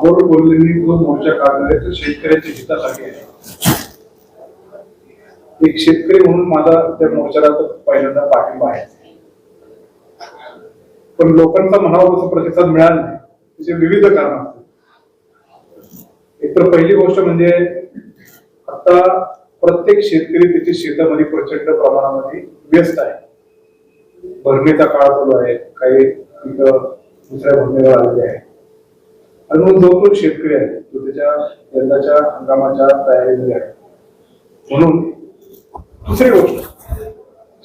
अमोल बोललेली जो मोर्चा काढला आहे तो शेतकऱ्याच्या हितासाठी आहे. एक शेतकरी म्हणून माझा त्या मोर्चाला तर पहिल्यांदा पाठिंबा आहे. पण लोकांचा म्हणावा तसा प्रतिसाद मिळाला नाही. त्याचे विविध कारण असतात. एक तर पहिली गोष्ट म्हणजे आता प्रत्येक शेतकरी त्याच्या शेतामध्ये प्रचंड प्रमाणामध्ये व्यस्त आहे. भरणीचा काळ चालू आहे. काही पिकं दुसऱ्या भरणीवर आलेले आहे आणि म्हणून जो तो शेतकरी आहे तो त्याच्या यंदाच्या हंगामाच्या तयारीमध्ये आहे. म्हणून दुसरी गोष्ट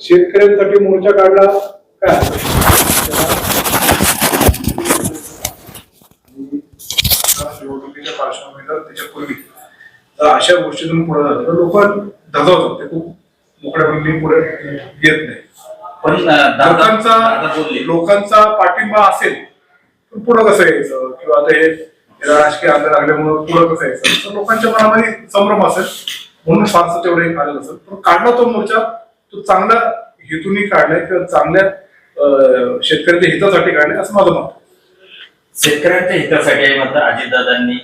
शेतकऱ्यांसाठी मोर्चा काढला काय? निवडणुकीच्या पार्श्वभूमीवर त्याच्यापूर्वी जर अशा गोष्टीतून पुढे तर लोक धजावतात. ते खूप मोकळ्या बोलणी पुढे येत नाही. पण लोकांचा लोकांचा पाठिंबा असेल तर पुढं कसं यायचं? किंवा आता हे राजकीय आधार लागल्यामुळं पुढं कसं यायचं? तर लोकांच्या मनामध्ये संभ्रम असेल. म्हणून फारसं तेवढं हे आलेलं असेल पण काढला तो मोर्चा तो चांगल्या हेतूने काढलाय किंवा चांगल्या शेतकऱ्याच्या हितासाठी काढलाय असं माझं मत. शेतकऱ्यांच्या हितासाठी मात्र अजितदादांनी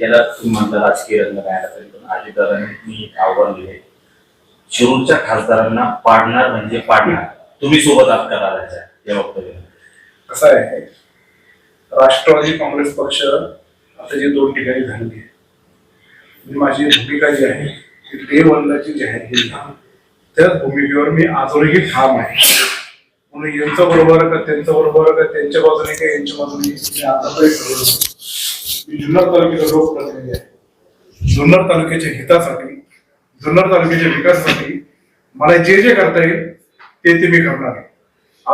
याला तुम्ही म्हणता राजकीय रंग नाही आला तरी पण अजितदादांनी आव्हान दिले शिरूरच्या खासदारांना पाडणार म्हणजे पाडणार. तुम्ही सोबत आहात का दादाच्या या वक्तव्यात कसं आहे. राष्ट्रवादी काँग्रेस पक्ष आता जे दोन ठिकाणी झालेली आहे म्हणजे माझी भूमिका जी आहे ती डे वनलाची जाहीर केली आहे. त्याच भूमिकेवर मी आजवरही ठाम आहे. म्हणून यांचं बरोबर का त्यांचं बरोबर का त्यांच्या बाजूने का यांच्या बाजूने मी आतापर्यंत ठरवलं मी जुन्नर तालुक्याचा लोकप्रतिनिधी आहे. जुन्नर तालुक्याच्या हितासाठी जुन्नर तालुक्याच्या विकासासाठी मला जे जे करता येईल ते ते मी करणार आहे.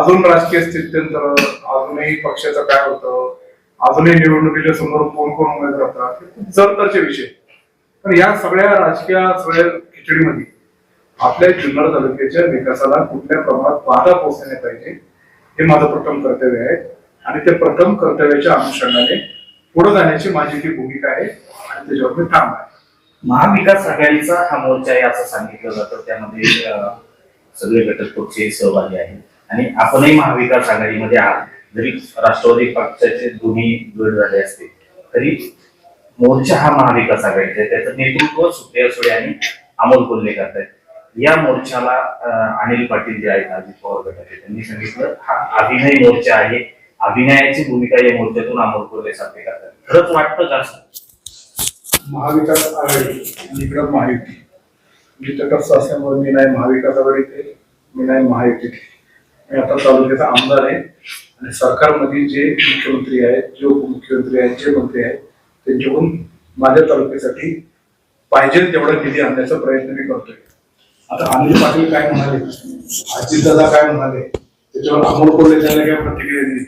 अजून राजकीय स्थित्यंतर अजूनही पक्षाचं काय होतं अजूनही निवडणुकीच्या समोर कोण कोण उमेदवार राहतात हे खूप जरतरचे विषय. पण या सगळ्या राजकीय सगळ्या खिचडीमध्ये आपल्या जुन्नर तालुक्याच्या विकासाला कुठल्या प्रमाणात बाधा पोहोचण्या पाहिजे हे माझं प्रथम कर्तव्य आहे. आणि ते प्रथम कर्तव्याच्या अनुषंगाने पुढे जाण्याची माझी ती भूमिका आहे आणि त्याच्यावर मी ठाम आहे. महाविकास आघाडीचा हा मोर्चा आहे असं सांगितलं जातं. त्यामध्ये सगळे घटक पक्षही सहभागी आहेत. आणि आपणही महाविकास आघाडीमध्ये आहात. जरी राष्ट्रवादी पक्षाचे दोन्ही गट झाले असते तरी मोर्चा हा महाविकास आघाडीचा आहे. त्याचं नेतृत्व सुप्रिया सुळे आणि अमोल कोल्हे करतायत या मोर्चाला अनिल पाटील जे आहेत अजित पवार गटाचे त्यांनी सांगितलं हा अभिनय मोर्चा आहे. अभिनयाची भूमिका या मोर्चातून अमोल कोल्हे साध्य करतात. खरंच वाटतं का असं? महाविकास आघाडी आणि इकडं महायुती. मी तटस्थ असल्यामुळे मी नाही महाविकास आघाडीत मी नाही महायुतीत मी आता तालुक्याचा आमदार आहे. आणि सरकारमध्ये जे मुख्यमंत्री आहेत जे उपमुख्यमंत्री आहेत जे मंत्री आहेत त्यांच्याकडून माझ्या तालुक्यासाठी पाहिजे तेवढा निधी आणण्याचा प्रयत्न मी करतोय. आता अनिल पाटील काय म्हणाले? अजितदादा काय म्हणाले? त्याच्यावर अमोल कोल्हे त्यांना काय प्रतिक्रिया दिली?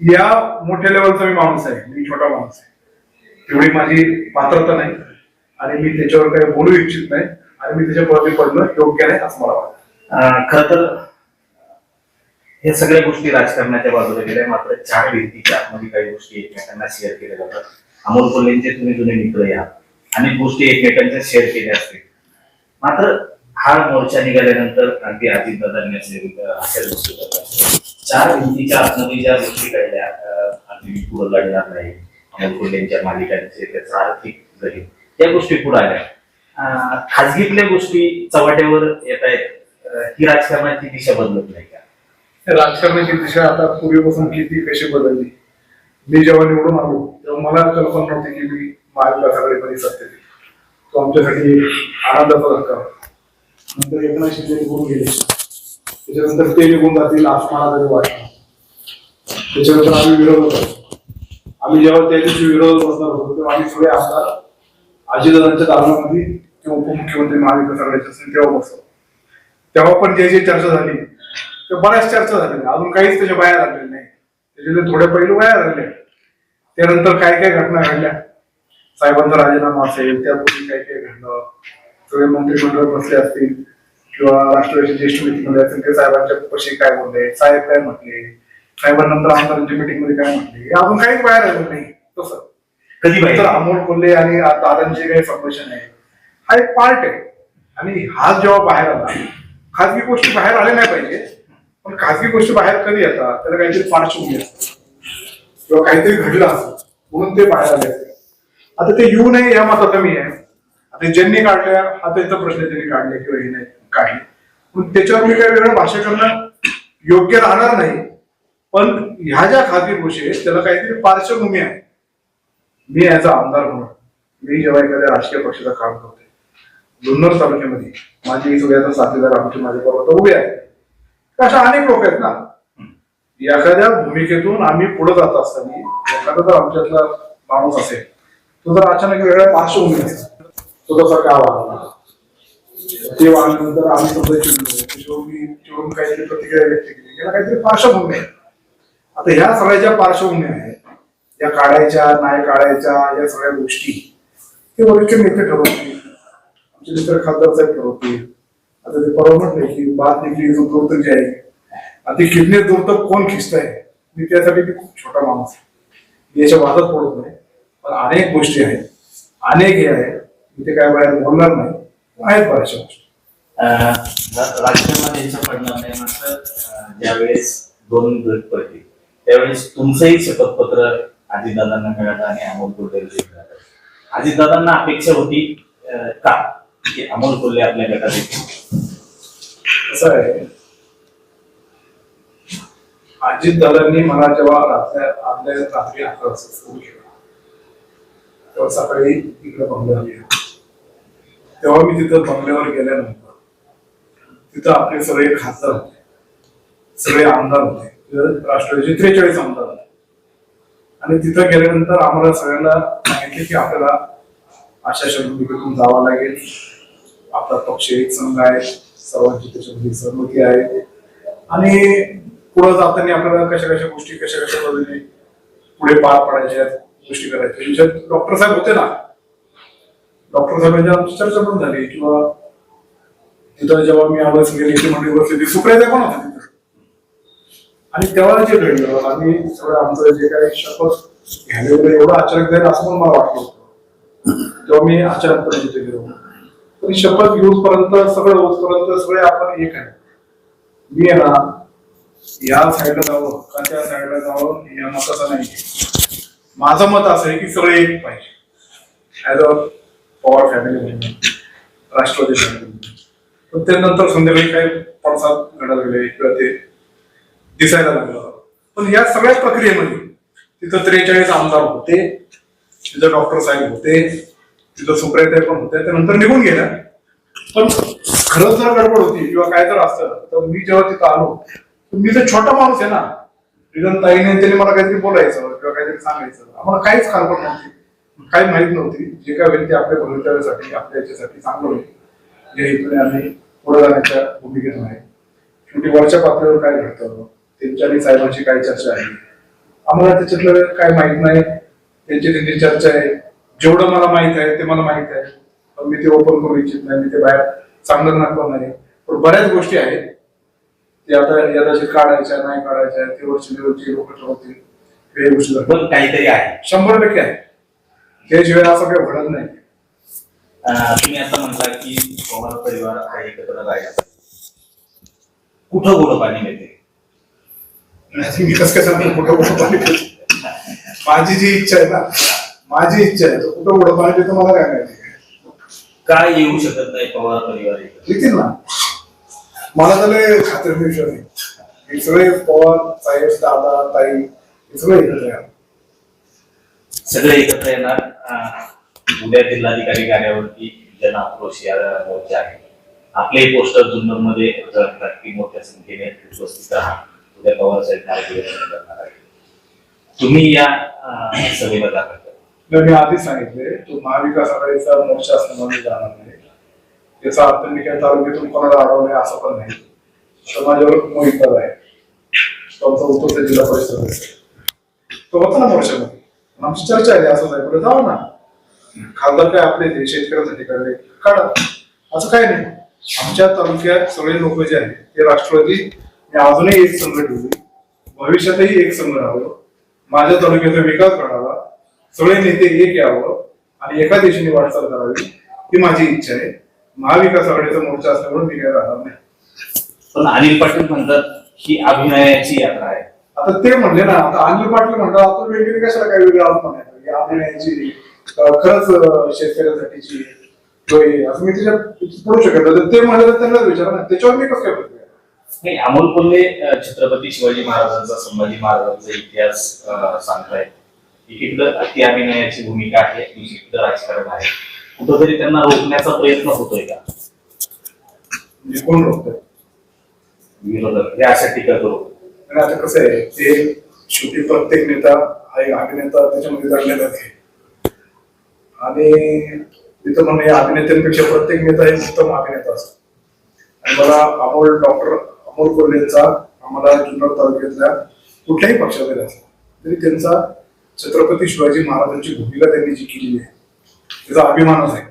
या मोठ्या लेवलचा मी माणूस आहे. मी छोटा माणूस आहे. तेवढी माझी पात्रता नाही. आणि मी त्याच्यावर काही बोलू इच्छित नाही. आणि मी त्याच्या पदवी पडणं योग्य नाही असं मला वाटतं. खर तर हे सगळ्या गोष्टी राजकारणाच्या बाजूला गेल्या मात्र चार भिंतीच्या आतमध्ये काही गोष्टी एकमेकांना शेअर केल्या जातात. अमोल कोल्हेंचे तुम्ही जुने मित्र या. अनेक गोष्टी एकमेकांच्या शेअर केल्या असतील. मात्र हा मोर्चा निघाल्यानंतर अगदी अजितदादांनी असे अशा गोष्टी चार भिंतीच्या आतमध्ये ज्या गोष्टी घडल्या अगदी पुढे लढणार नाही. अमोल कोल्हेंच्या मालिकांचे त्याचा आर्थिक गरीब त्या गोष्टी पुढे आल्या. खाजगीतल्या गोष्टी चव्हाट्यावर येत आहेत ही राजकारणाची दिशा बदलत नाही का? राजकारणाची दिशा आता पूर्वीपासून किती कशी बदलली? मी जेव्हा निवडून आलो तेव्हा मला कल्पना नव्हती की मी महाविकास आघाडीमध्ये सत्तेत तो आमच्यासाठी आनंदाचा धक्का नंतर एकनाथ शिंदे निघून गेले. त्याच्यानंतर ते निघून जातील असं मला तरी वाटलं. त्याच्यानंतर आम्ही विरोध होतो. आम्ही जेव्हा त्या दिवशी विरोध बसणार होतो तेव्हा आम्ही सगळे आमदार अजितदादांच्या दालनामध्ये किंवा उपमुख्यमंत्री महाविकास आघाडीचे असतील तेव्हा बसतो तेव्हा पण जे जे चर्चा झाली बऱ्याच चर्चा झाल्या अजून काहीच त्याच्या बाहेर आलेल्या नाही. त्याच्यातले थोडे पैलू बाहेर आले त्यानंतर काय काय घटना घडल्या? साहेबांचा राजीनामा असेल त्यापूर्वी काय काय घडलं? सगळे मंत्रिमंडळ बसले असतील किंवा राष्ट्रवादीच्या ज्येष्ठमध्ये असेल ते साहेबांच्या पशी काय बोलले? साहेब काय म्हटले? साहेबांनंतर आमदारांच्या मीटिंगमध्ये काय म्हटले? अजून काहीच बाहेर आलं नाही. तसं. कधी तर अमोल कोल्हे आणि दादांचे काही संभाषण आहे. हा एक पार्ट आहे. आणि हा जेव्हा बाहेर आला खाजगी गोष्टी बाहेर आल्या नाही पाहिजे. पण खाजगी गोष्टी बाहेर कधी येतात? त्याला काहीतरी पार्श्वभूमी असते किंवा काहीतरी घडलं असतं म्हणून ते बाहेर आले असते. आता ते येऊ नये या मताचा मी आहे. आता ज्यांनी काढल्या हा त्यांचा प्रश्न त्यांनी काढले किंवा हे नाही काढले. पण त्याच्यावर मी काही वेगळं भाष्य करणं योग्य राहणार नाही. पण ह्या ज्या खाजगी गोष्टी आहेत त्याला काहीतरी पार्श्वभूमी आहे. मी याचा आमदार म्हणून. मी जेव्हा एखाद्या राजकीय पक्षाचं काम करतोय. जुन्नर तालुक्यामध्ये माझी सगळ्याचा साथीदार आमचे माझ्या बरोबर उभे आहे अशा अनेक लोक आहेत ना. एखाद्या भूमिकेतून आम्ही पुढे जात असताना एखादा जर आमच्यातला माणूस असेल तो जर अचानक वेगळ्या पार्श्वभूमी असेल तो तसा का वागला ते वागल्यानंतर आम्ही समजा चिडून काहीतरी प्रतिक्रिया व्यक्त केली. याला काहीतरी पार्श्वभूमी आहे. आता ह्या सगळ्या पार्श्वभूमी आहेत या काढायच्या नाही काढायच्या या सगळ्या गोष्टी ते वरिष्ठ नेते ठरवतील. आमचे मित्र खासदार साहेब ठरवतील. आता ते परवा म्हटले की बात निघली जो दूर तक जाईल आता ते खिडणे दूर तक कोण खिचताय मी त्यासाठी मी खूप छोटा माणूस आहे. याच्या वादात पडत नाही पण अनेक गोष्टी आहेत. अनेक हे आहेत. इथे काय बाहेर बोलणार नाही. आहेत बऱ्याचशा गोष्टी. अं, राजकारणात यांचं पडणार नाही मात्र ज्यावेळेस दोन गट पडले त्यावेळेस तुमचंही शपथपत्र अजितदादांना मिळालं आणि अमोल कोल्हेला मिळालं. अजितदादांना अपेक्षा होती का? की अमोल कोल्हे आपल्या गटात येतील. कसं आहे? अजित दादांनी मला जेव्हा रात्री आदल्या रात्री अकरा वाजता फोन केला तेव्हा सकाळी इकडे बंगल्यावर गेलो. तेव्हा मी तिथं बंगल्यावर गेल्यानंतर तिथं आपले सगळे खासदार होते सगळे आमदार होते राष्ट्रवादीचे त्रेचाळीस आमदार होते. आणि तिथं गेल्यानंतर आम्हाला सगळ्यांना सांगितले की आपल्याला अशा शब्द जावं लागेल. आपला पक्ष एक संघ आहे. सर्वांची त्याच्यामध्ये सहमती आहे. आणि पुढे जाताना आपल्याला कशा कशा गोष्टी कशा कशा पद्धतीने पुढे पार पडायच्या गोष्टी करायच्या म्हणजे डॉक्टर साहेब होते ना? डॉक्टर साहेबांच्या आमची चर्चा पण झाली किंवा तिथं जेव्हा मी आवाज गेले ते म्हणजे बसली सुप्रिया पण होता तिथं? आणि तेव्हा जे घडलं आम्ही सगळं आमचं जे काही शपथ घ्यायला एवढं अचानक जाईल असं पण मला वाटलं होतं. तेव्हा मी अचानकपणे तिथे गेलो. पण शपथ घेऊपर्यंत सगळं होतपर्यंत सगळे आपण एक आहे. मी आहे ना या साईडला जावं का त्या साईडला जावं या मताचा नाही. माझं मत असं आहे की सगळे एक पाहिजे. ऍज अ पॉवर फॅमिली म्हणून राष्ट्रवादी फॅमिली पण त्यानंतर संध्याकाळी काही पडसाद घडायला लागले किंवा ते दिसायला लागलं. पण या सगळ्या प्रक्रियेमध्ये तिथं त्रेचाळीस आमदार होते तिथं डॉक्टर साहेब होते तिथं सुप्रियाताई पण होत्या. त्यानंतर निघून गेल्या. पण खरंच जर गडबड होती किंवा काय तर असतं. तर मी जेव्हा तिथं आलो तर मी तर छोटा माणूस आहे ना. रिजन ताईने त्यांनी मला काहीतरी बोलायचं किंवा काहीतरी सांगायचं. आम्हाला काहीच खरबड नव्हती. काही माहीत नव्हती. जे काय होईल ते आपल्या भवितव्यासाठी आपल्या याच्यासाठी चांगलं होईल. या हेतूने आम्ही पुढे जाण्याच्या भूमिकेत आहे. शेवटी वरच्या पातळीवर काय घडतं? त्यांच्या आणि साहेबांची काय चर्चा आहे? आम्हाला त्याच्यातलं काय माहीत नाही. त्यांची त्यांची चर्चा आहे. जेवढं मला माहीत आहे ते मला माहीत आहे. पण मी ते ओपन करू इच्छित नाही मी ते बाहेर सांगणार पण नाही. पण बऱ्याच गोष्टी आहेत. ते आता यदाचित काढायच्या नाही काढायच्या ते वरची लेवलची लोक ठरवतील. हे गोष्टी झाल्या. पण काहीतरी आहे. शंभर टक्के आहे. त्याशिवाय असं काही घडत नाही. तुम्ही आता म्हणता की पवार परिवार हा एकत्र कुठं गोड पाणी मिळते? मी कसं काय सांगतो कुठं कुठं पाणी? माझी जी इच्छा आहे ना माझी इच्छा आहे तर कुठं कुठं पाणी पितो मला काय माहिती का येऊ शकत नाही पवार परिवार? येतील ना. मला तर खात्री विश्वास आहे हे सगळे पवार साहेब दादा ताई हे सगळे एकत्र आहे सगळे एकत्र येणार. अं, उद्या जिल्हाधिकारी कार्यावरती जन आक्रोश या मोर्चा आहे. आपले पोस्टर जुन्नरमध्ये की मोठ्या संख्येने उपस्थित राहा उद्या पवार साहेब मार्गदर्शन करणार आहे तुम्ही या अं, सभेला जाणार मी आधीच सांगितले तो महाविकास आघाडीचा मोर्चा असल्यामुळे जाणार नाही. त्याचा अर्थ मी काय तालुक्यातून कोणाला अडवलंय असं पण नाही. समाजावर मोहितदार आहे. त्यांचा आमचा उत्तर जिल्हा परिषद तो होता ना मोर्चामध्ये. आमची चर्चा आहे असं नाही. पुढे जाऊ ना. खासदार काय आपले ते शेतकऱ्यांसाठी काढले काढा. असं काय नाही. आमच्या तालुक्यात सगळे लोक जे आहेत ते राष्ट्रवादी मी अजूनही एक संघ ठेवली. भविष्यातही एक संघ राहलो माझ्या तालुक्याचा विकास घडावा सगळे नेते एक यावं आणि एका दिशेने वाटचाल करावी ही माझी इच्छा आहे. महाविकास आघाडीचा मोर्चा असल्यामुळे मी काय राहणार नाही. पण अनिल पाटील म्हणतात ही अभिनयाची यात्रा आहे. आता ते म्हणले ना आता अनिल पाटील म्हणतात आता वेगळी कशाला काय वेगळं आहोत म्हणायला ही अभिनयाची खरंच शेतकऱ्यांसाठीची. असं मी त्याच्यात पडू शकत. तर ते म्हणाले तर त्यांनाच विचारा ना. त्याच्यावर मी कसं काय नाही अमोल कोल्हे छत्रपती शिवाजी महाराजांचा संभाजी महाराजांचा इतिहास सांगतायत. एकीकडं अति अभिनयाची भूमिका आहे दुसरीकडं राजकारण आहे. कुठंतरी त्यांना रोखण्याचा प्रयत्न होतोय का? म्हणजे कोण रोखतंय? विरोधक हे अशा टीका करू आणि आता कसं आहे ते शेवटी प्रत्येक नेता हा एक अभिनेता त्याच्यामध्ये दडलेला आहे. आणि तिथं म्हणणे अभिनेत्यांपेक्षा प्रत्येक नेता हे उत्तम अभिनेता असतो. आणि मला अमोल डॉक्टर अमोल कोल्हेचा आम्हाला जुन्नर तालुक्यातल्या कुठल्याही पक्षामध्ये असला तरी त्यांचा छत्रपती शिवाजी महाराजांची भूमिका त्यांनी जी केलेली आहे त्याचा अभिमानच आहे.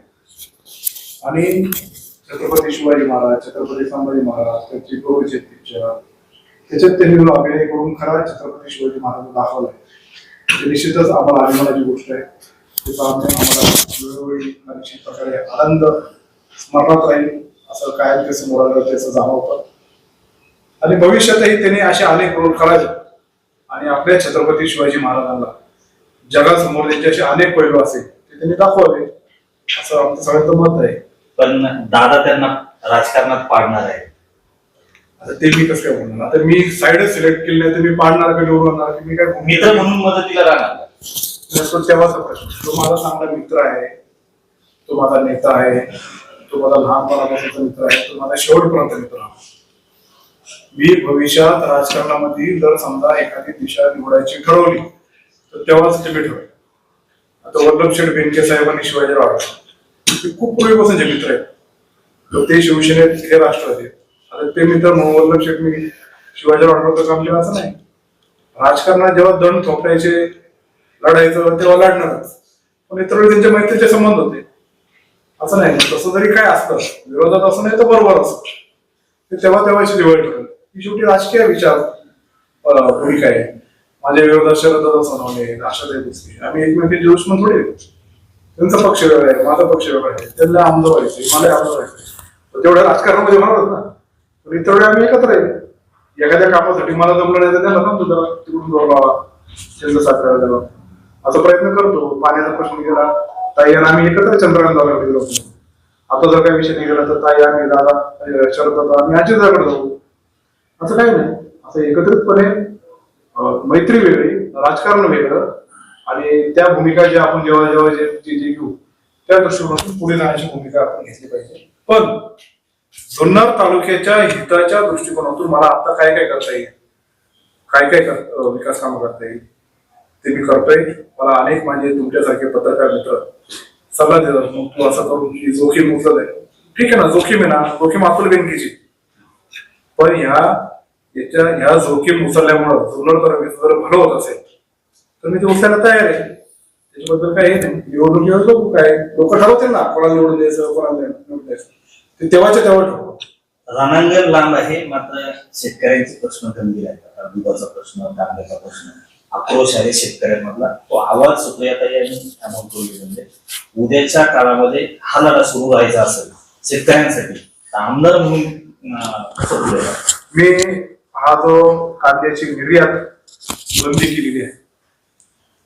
आणि छत्रपती शिवाजी महाराज छत्रपती संभाजी महाराज त्यांची गौरीचे पिक्चर त्याच्यात त्यांनी जो अभिनय करून खरा छत्रपती शिवाजी महाराज दाखवलाय ते निश्चितच आम्हाला अभिमानाची गोष्ट आहे. त्याचा आम्ही आम्हाला वेळोवेळी निश्चित प्रकारे आनंद स्मरणात राहील असं काय ते समोर आलं त्याचं जाणवतं. आणि भविष्यातही त्यांनी असे अनेक रोल करायचे आणि आपल्या छत्रपती शिवाजी महाराजांना जगासमोर त्यांचे असे अनेक पैलू असेल ते त्यांनी दाखवावे असं आमचं सगळ्यांचं मत आहे. पण दादा त्यांना राजकारणात पाडणार आहे. आता ते मी कसं काय बोलणार? आता मी साईडच सिलेक्ट केली नाही तर मी पाडणार का निवडून आणणार की? मी काय मित्र म्हणून मदतीला राहणार. तो तेव्हाचा प्रश्न तो माझा चांगला मित्र आहे. तो माझा नेता आहे. तो माझा लहानपणापासूनचा मित्र आहे. तो माझा शेवटपर्यंत मित्र आहे. मी भविष्यात राजकारणामध्ये जर समजा एखादी दिशा निवडायची ठरवली तर तेव्हाच ते होईल. आता वल्लभ शेठ बेनके साहेबांनी शिवाजीराव आढळराव ते खूप पूर्वीपासूनचे मित्र आहेत. तर ते शिवसेनेत हे राष्ट्रवादी आहेत. आता ते मित्र वल्लभ शेठ मी शिवाजीराव आढळरावचं काम केलं असं नाही. राजकारणात जेव्हा दंड थोपटायचे लढायचं तेव्हा लढणारच. पण इतर त्यांच्या मैत्रीचे संबंध होते. असं नाही. तसं जरी काय असतं विरोधात असं नाही तर बरोबर असत. ते तेव्हा तेव्हाची दिवाळी ठरेल. ही शेवटी राजकीय विचार भूमिका आहे. माझ्या विरोधात शरद सोनवणे आशाताई भोसले आम्ही एकमेकांचे दुश्मन थोडे त्यांचा पक्ष वेगळा आहे माझा पक्ष वेगळा आहे. त्यांना आमदार व्हायचे मला आमदार व्हायचे. तेवढ्या राजकारणामध्ये होणारच ना? पण इतर वेळी आम्ही एकत्र आहे. एखाद्या कामासाठी मला जमलं नाही तर त्याला सांगतो जरा तिकडून बोलावा त्यांचं साथ करायला द्यावा असा प्रयत्न करतो. पाण्याचा प्रश्न गेला ताई आणि आम्ही एकत्र चंद्रकांत जागा गेलो आता जर काही विषय निघाला तर ताई आम्ही दादा शरद दादा आम्ही अजितदाकडे जाऊ. असं काही नाही. असं एकत्रितपणे मैत्री वेगळी राजकारण वेगळं. आणि त्या भूमिका ज्या आपण जेव्हा जेव्हा जे जे घेऊ त्या दृष्टिकोनातून पुढे जाण्याची भूमिका आपण घेतली पाहिजे. पण जुन्नर तालुक्याच्या हिताच्या दृष्टिकोनातून मला आता काय काय करता येईल काय काय कर- विकास कामं करता येईल ते मी करतोय. मला अनेक माझे तुमच्यासारखे पत्रकार मित्र सल्ला देतात. मग तू असं करून ही जोखीम उचल आहे ठीक आहे ना जोखीम आहे ना. जोखीम अतुल बँकेची पण ह्या याच्या ह्या जोखीम उचलल्यामुळं तालुक्याचं जर भलं होत असेल तर मी ते उचलायला तयार आहे. त्याच्याबद्दल काही नाही. निवडणुकीवर बघू काय. लोक ठरवतील ना कोणाला निवडून द्यायचं कोणाला नाही निवडून द्यायचं. ते तेव्हाच्या तेव्हा ठरवू रणांगण लांब आहे मात्र शेतकऱ्यांचे प्रश्न गंभीर आहेत. आता दुधाचा प्रश्न कांद्याचा प्रश्न आक्रोश आहे शेतकऱ्यांमधला. तो आवाज सुप्रियाताई यांनी म्हणजे उद्याच्या काळामध्ये हा लढा सुरू व्हायचा असेल शेतकऱ्यांसाठी. आमदार म्हणून? मी हा जो कांद्याची निर्यात बंदी केलेली आहे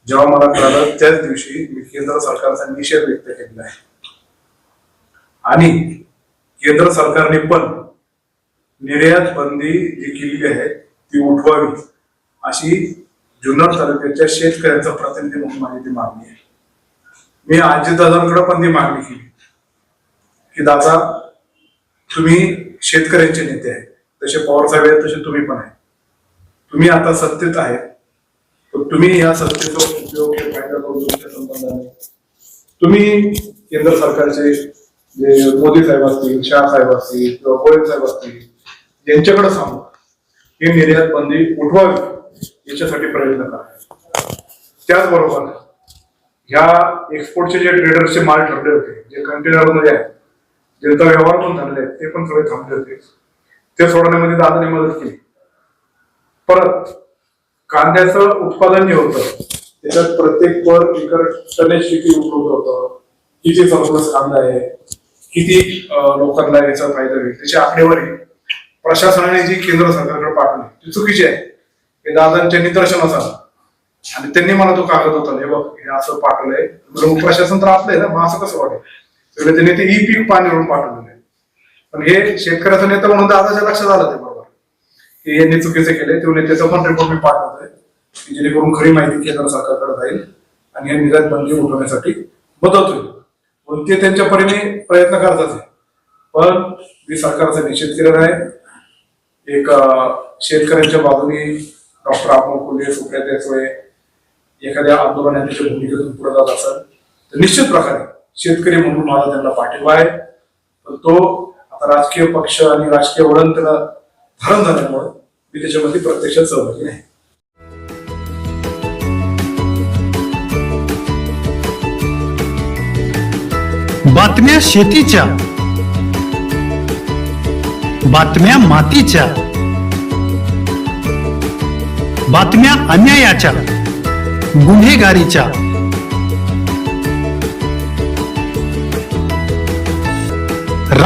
जेव्हा मला कळालं त्याच दिवशी मी केंद्र सरकारचा निषेध व्यक्त केलेला आहे. आणि केंद्र सरकारने पण निर्यात बंदी जी केलेली आहे ती उठवावी अशी जुन्नर तालुक्याच्या शेतकऱ्यांचा प्रतिनिधी म्हणून माझी ती मागणी आहे. मी अजितदादांकडे पण ती मागणी केली की दादा तुम्ही शेतकऱ्यांचे नेते आहेत. तसे पवार साहेब आहेत तसे तुम्ही पण आहे. तुम्ही आता सत्तेत आहेत. तर तुम्ही या सत्तेचा उपयोग फायदा करून तुमच्या संबंधाने. तुम्ही केंद्र सरकारचे जे मोदी साहेब असतील शाह साहेब असतील किंवा गोयल साहेब असतील यांच्याकडे सांगू. ही निर्यात बंदी उठवावी याच्यासाठी प्रयत्न करा. त्याचबरोबर ह्या एक्सपोर्टचे जे ट्रेडर्सचे माल ठरले होते जे कंटेनरमध्ये आहेत ज्यांचा व्यवहार पण झालेले आहेत ते पण सगळे थांबले होते. ते सोडण्यामध्ये दादाने मदत केली. परत कांद्याचं उत्पादन जे होतं त्याच्यात प्रत्येक वर एकर टनेज किती उपलब्ध होतं. किती सरप्लस कांदा आहे किती लोकांना याचा फायदा होईल त्याची आकडेवारी प्रशासनाने जी केंद्र सरकारकडे पाठवली ती चुकीची आहे. हे दादांच्या निदर्शनास आलं आणि त्यांनी मला तो कागद होता हे बघ हे असं पाठवलंय. म्हणजे प्रशासन तर आपलं आहे ना मग असं कसं वाटेल? त्यांनी ते ई पीक पाणीवरून पाठवलेलं आहे. पण हे शेतकऱ्याचा नेता म्हणून दादाच्या लक्षात आलं ते बरोबर. की यांनी चुकीचे केले ते नेत्याचा पण रिपोर्ट मी पाठवतोय की जेणेकरून खरी माहिती केंद्र सरकारकडे जाईल आणि या निर्यात बंदी उठवण्यासाठी मदत होईल पण ते त्यांच्या परीने प्रयत्न करतात आहे. पण मी सरकारचा निषेध केलेला आहे एक शेतकऱ्यांच्या बाजूने डॉक्टर अमोल कोल्हे सुप्रिया सोय एखाद्या आंदोलनाच्या भूमिकेतून पुढे जात असेल तर निश्चित प्रकारे शेतकरी म्हणून माझा त्यांना पाठिंबा आहे. पण तो आता राजकीय पक्ष आणि राजकीय वळण त्याला धारण झाल्यामुळे मी त्याच्यामध्ये प्रत्यक्षात सहभागी नाही बातम्या शेतीच्या बातम्या मातीच्या बातम्या अन्यायाच्या गुन्हेगारीच्या.